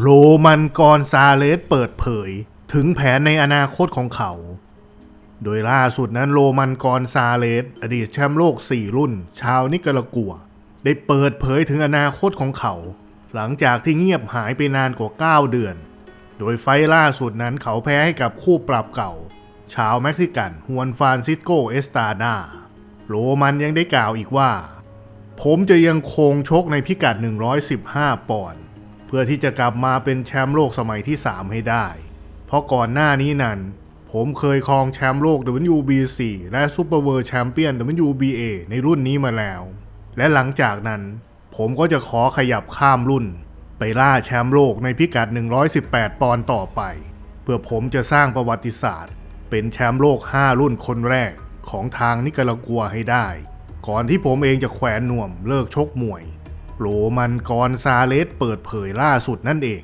โรมันกอนซาเลสเปิดเผยถึงแผนในอนาคตของเขา โดยล่าสุดนั้นโรมันกอนซาเลสอดีตแชมป์โลก 4 รุ่น ชาวนิการากัว ได้เปิดเผยถึงอนาคตของเขา หลังจากที่เงียบหายไปนานกว่า 9 เดือน โดยไฟล่าสุดนั้นเขาแพ้ให้กับคู่ปรับเก่า ชาวเม็กซิกันฮวนฟานซิสโกเอสตาดาโรมันยังได้กล่าวอีกว่า ผมจะยังคงชกในพิกัด 115 ปอนด์ พื่อที่จะกลับมาเป็นแชมป์โลกสมัยที่ 3 ให้ได้ เพราะก่อนหน้านี้นั้น ผมเคยครองแชมป์โลก WBC และซูเปอร์เวิ d ์แชมเปี้ยน WBA ในรุ่นนี้มาแล้ว และหลังจากนั้น ผมก็จะขอขยับข้ามรุ่น ไปล่าแชมป์โลกในพิกัด 118 ปอนด์ต่อไป เพื่อผมจะสร้างประวัติศาสตร์ เป็นแชมป์โลก 5 รุ่นคนแรกของทางนิการากัวให้ได้ ก่อนที่ผมเองจะแขวนนวมเลิกชกมวย โรมันกอนซาเลสเปิดเผยล่าสุดนั่นเอง